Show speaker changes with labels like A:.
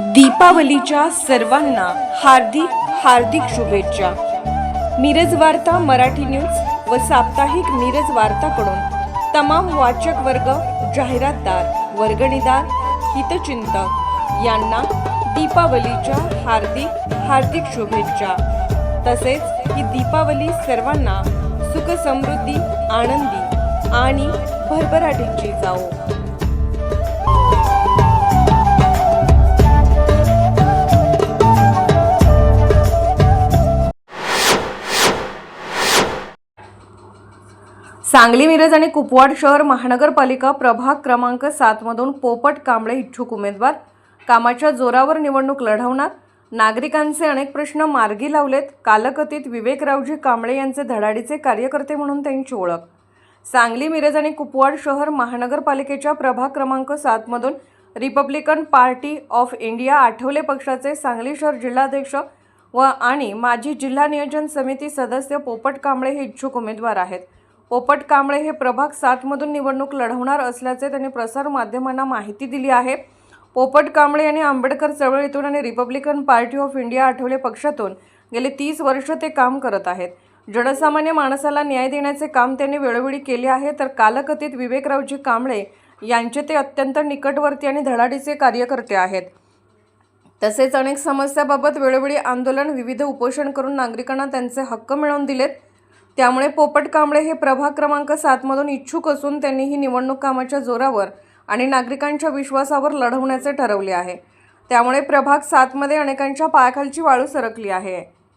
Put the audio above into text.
A: दीपावलीच्या सर्वांना हार्दिक हार्दिक शुभेच्छा. मिरज वार्ता मराठी न्यूज व साप्ताहिक मिरज वार्ताकडून तमाम वाचक वर्ग जाहिरातदार वर्गणीदार हितचिंतक यांना दीपावलीच्या हार्दिक हार्दिक शुभेच्छा. तसेच ही दीपावली सर्वांना सुख समृद्धी आनंदी आणि भरभराटीची जाओ सांगली मिरज आणि कुपवाड शहर महानगरपालिका प्रभाग क्रमांक सातमधून पोपट कांबळे इच्छुक उमेदवार. कामाच्या जोरावर निवडणूक लढवणार. नागरिकांचे अनेक प्रश्न मार्गी लावलेत. कालकथित विवेकरावजी कांबळे यांचे धडाडीचे कार्यकर्ते म्हणून त्यांची ओळख. सांगली मिरज आणि कुपवाड शहर महानगरपालिकेच्या प्रभाग क्रमांक सातमधून Republican Party of India Athawale पक्षाचे सांगली शहर जिल्हाध्यक्ष व आणि माजी जिल्हा नियोजन समिती सदस्य पोपट कांबळे हे इच्छुक उमेदवार आहेत. पोपट कांबळे हे प्रभाग सातमधून निवडणूक लढवणार असल्याचे त्यांनी प्रसार माध्यमांना माहिती दिली आहे. पोपट कांबळे यांनी आंबेडकर चळवळीतून आणि Republican Party of India Athawale पक्षातून गेले तीस वर्ष ते काम करत आहेत. जनसामान्य माणसाला न्याय देण्याचे काम त्यांनी वेळोवेळी केले आहे तर कालकथित विवेकरावजी कांबळे यांचे ते अत्यंत निकटवर्ती आणि धडाडीचे कार्यकर्ते आहेत. तसेच अनेक समस्याबाबत वेळोवेळी आंदोलन विविध उपोषण करून नागरिकांना त्यांचे हक्क मिळवून दिलेत. त्यामुळे पोपट कांबळे हे प्रभाग क्रमांक सातमधून इच्छुक असून त्यांनी ही निवडणूक कामाच्या जोरावर आणि नागरिकांच्या विश्वासावर लढवण्याचे ठरवले आहे. त्यामुळे प्रभाग सातमध्ये अनेकांच्या पायाखालची वाळू सरकली आहे.